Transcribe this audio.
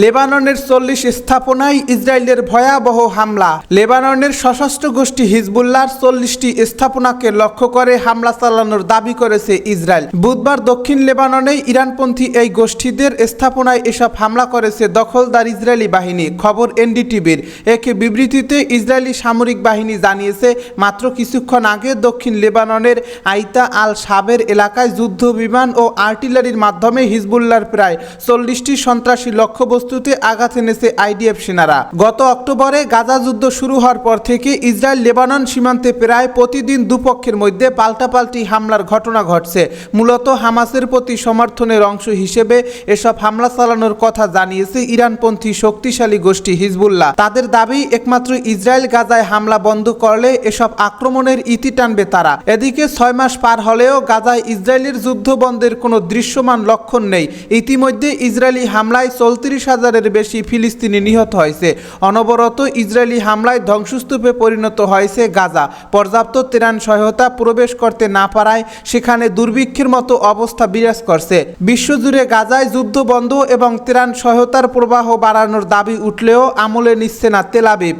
লেবাননের চল্লিশ স্থাপনায় ইসরায়েলের ভয়াবহ হামলা। লেবাননের সশস্ত্র গোষ্ঠী হিজবুল্লাহর চল্লিশটি স্থাপনাকে লক্ষ্য করে হামলা চালানোর দাবি করেছে ইসরায়েল। বুধবার দক্ষিণ লেবাননে ইরানপন্থী এই গোষ্ঠীদের স্থাপনায় এসব হামলা করেছে দখলদার ইসরায়েলি বাহিনী, খবর এনডিটিভির। এক বিবৃতিতে ইসরায়েলি সামরিক বাহিনী জানিয়েছে, মাত্র কিছুক্ষণ আগে দক্ষিণ লেবাননের আইতা আল সাবের এলাকায় যুদ্ধ বিমান ও আর্টিলারির মাধ্যমে হিজবুল্লাহর প্রায় চল্লিশটি সন্ত্রাসী লক্ষ্যবস্তুতে আঘাত এনেছে আইডিএফ সেনারা। গত অক্টোবরে গাজা যুদ্ধ শুরু হওয়ার পর থেকে ইসরায়েল লেবানন সীমান্তে প্রায় প্রতিদিন দুপক্ষের মধ্যে পাল্টাপাল্টি হামলার ঘটনা ঘটছে। মূলত হামাসের প্রতি সমর্থনের অংশ হিসেবে এসব হামলা চালানোর কথা জানিয়েছে ইরানপন্থী শক্তিশালী গোষ্ঠী হিজবুল্লাহ। তাদের দাবি, একমাত্র ইসরায়েল গাজায় হামলা বন্ধ করলে এসব আক্রমণের ইতি টানবে তারা। এদিকে ছয় মাস পার হলেও গাজায় ইসরায়েলের যুদ্ধ বন্ধের কোনো দৃশ্যমান লক্ষণ নেই। ইতিমধ্যে ইসরায়েলি হামলায় চৌত্রিশ হাজারের বেশি ফিলিস্তিনি নিহত হয়েছে। অনবরত ইসরায়েলি হামলায় ধ্বংসস্তূপে পরিণত হয়েছে গাজা। পর্যাপ্ত ত্রাণ সহায়তা প্রবেশ করতে না পারায় সেখানে দুর্ভিক্ষের মতো অবস্থা বিরাজ করছে। বিশ্বজুড়ে গাজায় যুদ্ধ বন্ধ এবং ত্রাণ সহায়তার প্রবাহ বাড়ানোর দাবি উঠলেও আমলে নিচ্ছে না তেলাবিব